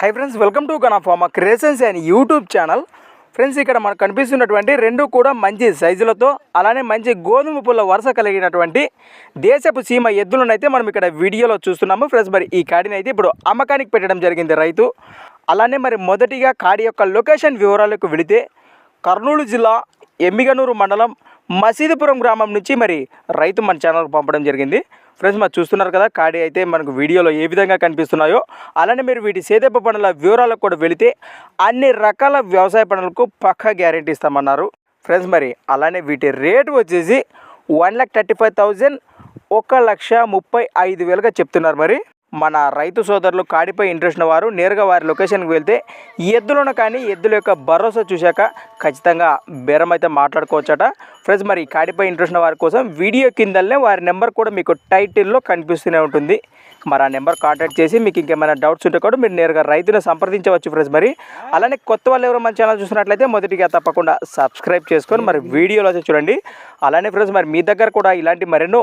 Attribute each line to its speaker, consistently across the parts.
Speaker 1: High friends welcome to గనాఫామా creations and YouTube channel friends ఇక్కడ మనకు కనిపిస్తున్నటువంటి రెండు కూడా మంచి సైజులతో అలానే మంచి గోధుమ పుల్ల వరుస కలిగినటువంటి దేశపు సీమ ఎద్దులనైతే మనం ఇక్కడ వీడియోలో చూస్తున్నాము. ఫ్రెండ్స్ మరి ఈ కాడిని అయితే ఇప్పుడు అమ్మకానికి పెట్టడం జరిగింది రైతు. అలానే మరి మొదటిగా కాడి యొక్క లొకేషన్ వివరాలకు వెళితే కర్నూలు జిల్లా ఎమ్మిగనూరు మండలం మసీదుపురం గ్రామం నుంచి మరి రైతు మన ఛానల్కి పంపడం జరిగింది. ఫ్రెండ్స్ మరి చూస్తున్నారు కదా కాడి అయితే మనకు వీడియోలో ఏ విధంగా కనిపిస్తున్నాయో అలానే మీరు వీటి సేదెప్ప పనుల వివరాలకు కూడా వెళితే అన్ని రకాల వ్యవసాయ పనులకు పక్కా గ్యారెంటీ ఇస్తామన్నారు. ఫ్రెండ్స్ మరి అలానే వీటి రేటు వచ్చేసి one lakh thirty five thousand ఒక లక్ష ముప్పై ఐదు వేలుగా చెప్తున్నారు మరి. మన రైతు సోదరులు కాడిపై ఇంట్రెస్ట్ ఉన్నవారు నేరుగా వారి లొకేషన్కి వెళ్తే ఎద్దులను కానీ ఎద్దుల యొక్క భరోసా చూశాక ఖచ్చితంగా బేరం అయితే మాట్లాడుకోవచ్చట. ఫ్రెండ్స్ మరి కాడిపై ఇంట్రెస్ట్ ఉన్న వారి కోసం వీడియో కిందల్నే వారి నెంబర్ కూడా మీకు టైటిల్లో కనిపిస్తూనే ఉంటుంది. మరి ఆ నెంబర్ కాంటాక్ట్ చేసి మీకు ఇంకేమైనా డౌట్స్ ఉంటే కూడా మీరు నేరుగా రైతును సంప్రదించవచ్చు ఫ్రెండ్స్ మరి. అలానే కొత్త వాళ్ళు ఎవరు మన ఛానల్ చూసినట్లయితే మొదటిగా తప్పకుండా సబ్స్క్రైబ్ చేసుకొని మరి వీడియోలో చూడండి. అలానే ఫ్రెండ్స్ మరి మీ దగ్గర కూడా ఇలాంటి మరెన్నో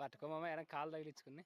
Speaker 2: పట్టుకోమమ్మ ఏమైనా కాలు తగిలించుకుని.